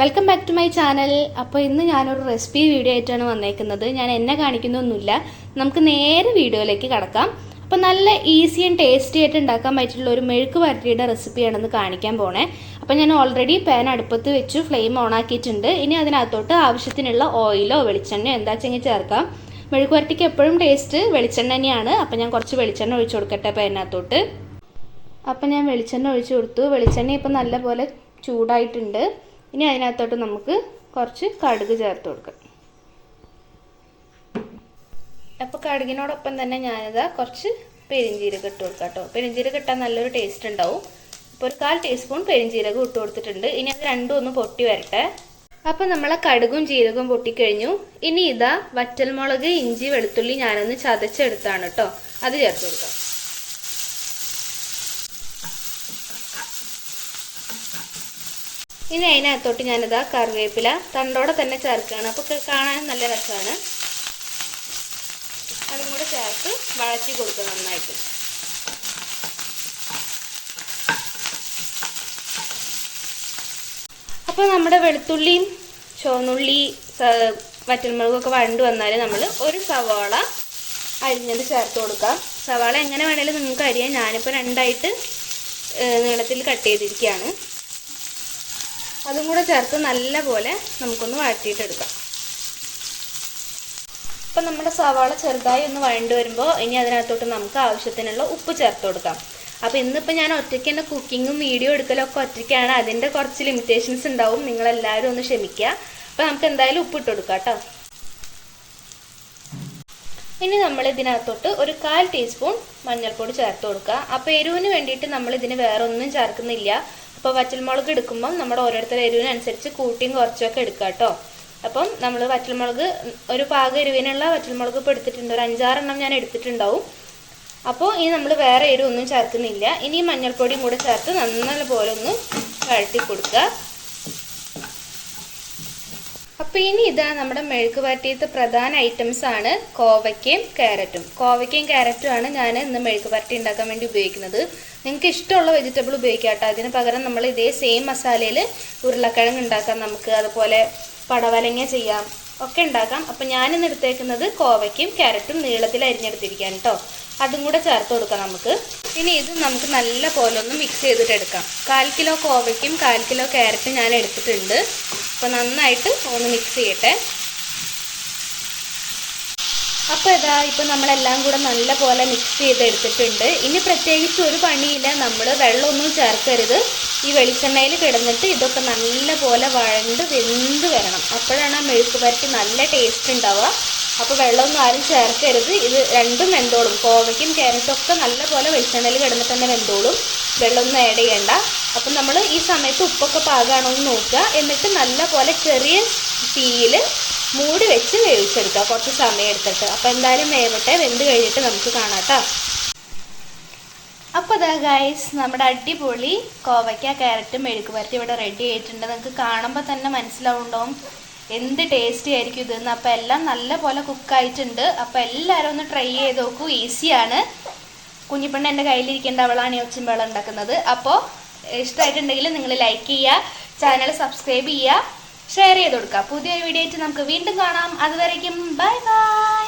Welcome back to my channel അപ്പോൾ ഇന്ന് ഞാനൊരു റെസിപ്പി വീഡിയോ ആയിട്ടാണ് വന്നേക്കുന്നത്. ഞാൻ എന്നെ കാണിക്കുന്നൊന്നുമില്ല. നമുക്ക് നേരെ വീഡിയോയിലേക്ക് കടക്കാം. അപ്പോൾ നല്ല ഈസി ആൻഡ് ടേസ്റ്റി ആയിട്ട് ഉണ്ടാക്കാൻ പറ്റിയിട്ടുള്ള ഒരു മെഴുക്ക് വരട്ടിയുടെ റെസിപ്പിയാണെന്ന് കാണിക്കാൻ പോണേ. അപ്പോൾ ഞാൻ ഓൾറെഡി പാൻ അടുപ്പത്ത് വെച്ച് ഫ്ലെയിം ഓൺ ആക്കിയിട്ടുണ്ട്. ഇനി അതിനകത്തോട്ട് ആവശ്യത്തിനുള്ള ഓയിലോ വെളിച്ചെണ്ണയോ എന്താ വെച്ചെങ്കിൽ ചേർക്കാം. മെഴുക്ക് വരട്ടിക്ക് എപ്പോഴും ടേസ്റ്റ് വെളിച്ചെണ്ണ തന്നെയാണ്. അപ്പോൾ ഞാൻ കുറച്ച് വെളിച്ചെണ്ണ ഒഴിച്ചു കൊടുക്കട്ടെ പാനിനകത്തോട്ട് അപ്പോൾ ഞാൻ വെളിച്ചെണ്ണ ഒഴിച്ചു കൊടുത്തു. വെളിച്ചെണ്ണ ഇപ്പോൾ നല്ലപോലെ ചൂടായിട്ടുണ്ട്. ഇനി അതിനകത്തോട്ട് നമുക്ക് കുറച്ച് കടുക് ചേർത്ത് കൊടുക്കാം. അപ്പോൾ കടുകിനോടൊപ്പം തന്നെ ഞാനിതാ കുറച്ച് പെരിഞ്ചീരകം ഇട്ട് കൊടുക്കാം കേട്ടോ. പെരിഞ്ചീരകം ഇട്ടാൽ നല്ലൊരു ടേസ്റ്റ് ഉണ്ടാവും. അപ്പോൾ ഒരു കാൽ ടീസ്പൂൺ പെരിഞ്ചീരകം ഇട്ട് കൊടുത്തിട്ടുണ്ട്. ഇനി അത് രണ്ടും ഒന്ന് പൊട്ടി വരട്ടെ. അപ്പോൾ നമ്മളെ കടുകും ജീരകവും പൊട്ടിക്കഴിഞ്ഞു. ഇനി ഇതാ വറ്റൽമുളക് ഇഞ്ചി വെളുത്തുള്ളി ഞാനൊന്ന് ചതച്ചെടുത്താണ് കേട്ടോ. അത് ചേർത്ത് കൊടുക്കാം. ഇനി അതിനകത്തോട്ട് ഞാനിതാ കറിവേപ്പില തണ്ടോടെ തന്നെ ചേർക്കുകയാണ്. അപ്പോൾ കാണാൻ നല്ല രസമാണ്. അതും കൂടെ ചേർത്ത് വഴറ്റി കൊടുക്കുക നന്നായിട്ട്. അപ്പോൾ നമ്മുടെ വെളുത്തുള്ളിയും ചുവന്നുള്ളി വറ്റൽമുളകൊക്കെ വഴണ്ട് വന്നാൽ നമ്മൾ ഒരു സവാള അരിഞ്ഞത് ചേർത്ത് കൊടുക്കാം. സവാള എങ്ങനെ വേണേലും നിങ്ങൾക്ക് അറിയാം ഞാനിപ്പോൾ രണ്ടായിട്ട് നീളത്തിൽ കട്ട് ചെയ്തിരിക്കുകയാണ്. അതും കൂടെ ചേർത്ത് നല്ലപോലെ നമുക്കൊന്ന് വഴറ്റിയിട്ടെടുക്കാം. ഇപ്പം നമ്മുടെ സവാള ചെറുതായി ഒന്ന് വഴണ്ട് വരുമ്പോൾ ഇനി അതിനകത്തോട്ട് നമുക്ക് ആവശ്യത്തിനുള്ള ഉപ്പ് ചേർത്ത് കൊടുക്കാം. അപ്പോൾ ഇന്നിപ്പോൾ ഞാൻ ഒറ്റയ്ക്ക് തന്നെ കുക്കിങ്ങും വീഡിയോ എടുക്കലും ഒക്കെ ഒറ്റയ്ക്കാണ്. അതിന്റെ കുറച്ച് ലിമിറ്റേഷൻസ് ഉണ്ടാവും. നിങ്ങളെല്ലാവരും ഒന്ന് ക്ഷമിക്കുക. അപ്പോൾ നമുക്ക് എന്തായാലും ഉപ്പ് ഇട്ട് കൊടുക്കാം കേട്ടോ. ഇനി നമ്മൾ ഇതിനകത്തോട്ട് ഒരു കാൽ ടീസ്പൂൺ മഞ്ഞൾപ്പൊടി ചേർത്ത് കൊടുക്കുക. അപ്പോൾ എരിവിന് വേണ്ടിയിട്ട് നമ്മൾ ഇതിന് വേറെ ഒന്നും ചേർക്കുന്നില്ല. അപ്പോൾ വറ്റൽമുളക് എടുക്കുമ്പം നമ്മുടെ ഓരോരുത്തരുടെ എരിവിനനുസരിച്ച് കൂട്ടിയും കുറച്ചൊക്കെ എടുക്കുക കേട്ടോ. അപ്പം നമ്മൾ വറ്റൽമുളക് ഒരു പാക എരിവിനുള്ള വറ്റൽമുളക് ഇപ്പോൾ എടുത്തിട്ടുണ്ട്. ഒരു അഞ്ചാറെണ്ണം ഞാൻ എടുത്തിട്ടുണ്ടാവും. അപ്പോൾ ഇനി നമ്മൾ വേറെ എരിവൊന്നും ചേർക്കുന്നില്ല. ഇനി മഞ്ഞൾപ്പൊടിയും കൂടെ ചേർത്ത് നന്നപോലെ പോലെ ഒന്ന് വഴട്ടി കൊടുക്കുക. അപ്പോൾ ഇനി ഇതാ നമ്മുടെ മെഴുക്ക് വരട്ടിയത്തെ പ്രധാന ഐറ്റംസ് ആണ് കോവയ്ക്കയും ക്യാരറ്റും. കോവയ്ക്കയും ക്യാരറ്റും ആണ് ഞാൻ ഇന്ന് മെഴുക്ക് വരട്ടി ഉണ്ടാക്കാൻ വേണ്ടി ഉപയോഗിക്കുന്നത്. നിങ്ങൾക്ക് ഇഷ്ടമുള്ള വെജിറ്റബിൾ ഉപയോഗിക്കാം കേട്ടോ. അതിന് പകരം നമ്മൾ ഇതേ സെയിം മസാലയിൽ ഉരുളക്കിഴങ്ങ് ഉണ്ടാക്കാം നമുക്ക്. അതുപോലെ പടവലങ്ങ ചെയ്യാം. ഒക്കെ ഉണ്ടാക്കാം. അപ്പം ഞാനിന്ന് എടുത്തേക്കുന്നത് കോവയ്ക്കും ക്യാരറ്റും നീളത്തിൽ അരിഞ്ഞെടുത്തിരിക്കാം കേട്ടോ. അതും കൂടെ ചേർത്ത് കൊടുക്കാം നമുക്ക്. ഇനി ഇത് നമുക്ക് നല്ല പോലെ ഒന്ന് മിക്സ് ചെയ്തിട്ട് എടുക്കാം. കാൽ കിലോ കോവയ്ക്കും കാൽ കിലോ ക്യാരറ്റും ഞാൻ എടുത്തിട്ടുണ്ട്. അപ്പോൾ നന്നായിട്ട് ഒന്ന് മിക്സ് ചെയ്യട്ടെ. അപ്പോൾ ഇതാ ഇപ്പോൾ നമ്മളെല്ലാം കൂടെ നല്ല പോലെ മിക്സ് ചെയ്ത് എടുത്തിട്ടുണ്ട് ഇനി പ്രത്യേകിച്ച് ഒരു പണിയില്ല. നമ്മൾ വെള്ളമൊന്നും ചേർക്കരുത്. ഈ വെളിച്ചെണ്ണയിൽ കിടന്നിട്ട് ഇതൊക്കെ നല്ലപോലെ വഴണ്ട് വെന്ത് വരണം. അപ്പോഴാണ് ആ മെഴുക്ക് പരട്ടി നല്ല ടേസ്റ്റ് ഉണ്ടാവുക. അപ്പോൾ വെള്ളമൊന്നും ആരും ചേർക്കരുത്. ഇത് രണ്ടും വെന്തോളും. കോവയ്ക്കും ക്യാരറ്റും ഒക്കെ നല്ലപോലെ വെളിച്ചെണ്ണയിൽ കിടന്നിട്ട് തന്നെ വെന്തോളും. വെള്ളമൊന്നും ആഡ് ചെയ്യണ്ട. അപ്പം നമ്മൾ ഈ സമയത്ത് ഉപ്പൊക്കെ പാകമാണോ എന്ന് നോക്കുക. എന്നിട്ട് നല്ല പോലെ ചെറിയ തീയിൽ മൂടി വെച്ച് വേവിച്ചെടുക്കുക. കുറച്ച് സമയം എടുത്തിട്ട്. അപ്പോൾ എന്തായാലും വേവട്ടെ. വെന്ത് കഴിഞ്ഞിട്ട് നമുക്ക് കാണാം കേട്ടോ. അപ്പോൾ അതാ ഗൈസ് നമ്മുടെ അടിപൊളി കോവയ്ക്ക ക്യാരറ്റും മെഴുക്ക് വരട്ടി ഇവിടെ റെഡി ആയിട്ടുണ്ട്. നിങ്ങൾക്ക് കാണുമ്പോൾ തന്നെ മനസ്സിലാവുണ്ടാവും എന്ത് ടേസ്റ്റി ആയിരിക്കും ഇതെന്ന് അപ്പോൾ എല്ലാം നല്ല പോലെ കുക്കായിട്ടുണ്ട് അപ്പോൾ എല്ലാവരും ഒന്ന് ട്രൈ ചെയ്ത് നോക്കൂ. ഈസിയാണ് കുഞ്ഞിപ്പണ്ണ എന്റെ കയ്യിലിരിക്കേണ്ട അവളാണ് ഈ ഒച്ചും വെള്ളം ഉണ്ടാക്കുന്നത്. അപ്പോൾ ഇഷ്ടമായിട്ടുണ്ടെങ്കിൽ നിങ്ങൾ ലൈക്ക് ചെയ്യുക ചാനൽ സബ്സ്ക്രൈബ് ചെയ്യുക ഷെയർ ചെയ്ത് കൊടുക്കുക. പുതിയൊരു വീഡിയോ ആയിട്ട് നമുക്ക് വീണ്ടും കാണാം. അതുവരേക്കും ബൈ ബൈ